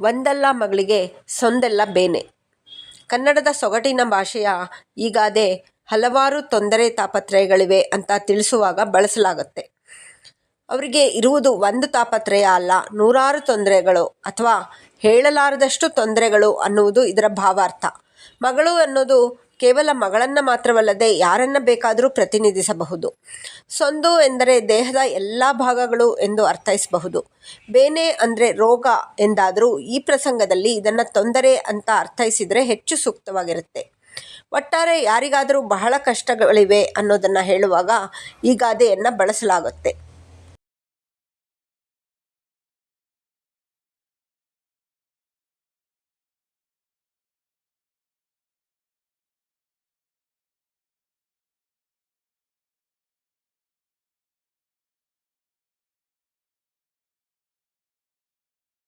ಒಂದಲ್ಲ ಮಗಳಿಗೆ, ಸೊಂದೆಲ್ಲ ಬೇನೆ. ಕನ್ನಡದ ಸೊಗಟಿನ ಭಾಷೆಯ ಈಗಾದೆ ಗಾದೆ ಹಲವಾರು ತೊಂದರೆ ತಾಪತ್ರಯಗಳಿವೆ ಅಂತ ತಿಳಿಸುವಾಗ ಬಳಸಲಾಗುತ್ತೆ. ಅವರಿಗೆ ಇರುವುದು ಒಂದು ತಾಪತ್ರಯ ಅಲ್ಲ, ನೂರಾರು ತೊಂದರೆಗಳು ಅಥವಾ ಹೇಳಲಾರದಷ್ಟು ತೊಂದರೆಗಳು ಅನ್ನುವುದು ಇದರ ಭಾವಾರ್ಥ. ಮಗಳು ಅನ್ನೋದು ಕೇವಲ ಮಗಳನ್ನು ಮಾತ್ರವಲ್ಲದೆ ಯಾರನ್ನ ಬೇಕಾದರೂ ಪ್ರತಿನಿಧಿಸಬಹುದು. ಸೊಂದು ಎಂದರೆ ದೇಹದ ಎಲ್ಲ ಭಾಗಗಳು ಎಂದು ಅರ್ಥೈಸಬಹುದು. ಬೇನೆ ಅಂದರೆ ರೋಗ ಎಂದಾದರೂ ಈ ಪ್ರಸಂಗದಲ್ಲಿ ಇದನ್ನು ತೊಂದರೆ ಅಂತ ಅರ್ಥೈಸಿದರೆ ಹೆಚ್ಚು ಸೂಕ್ತವಾಗಿರುತ್ತೆ. ಒಟ್ಟಾರೆ ಯಾರಿಗಾದರೂ ಬಹಳ ಕಷ್ಟಗಳಿವೆ ಅನ್ನೋದನ್ನು ಹೇಳುವಾಗ ಈ ಗಾದೆಯನ್ನು ಬಳಸಲಾಗುತ್ತೆ.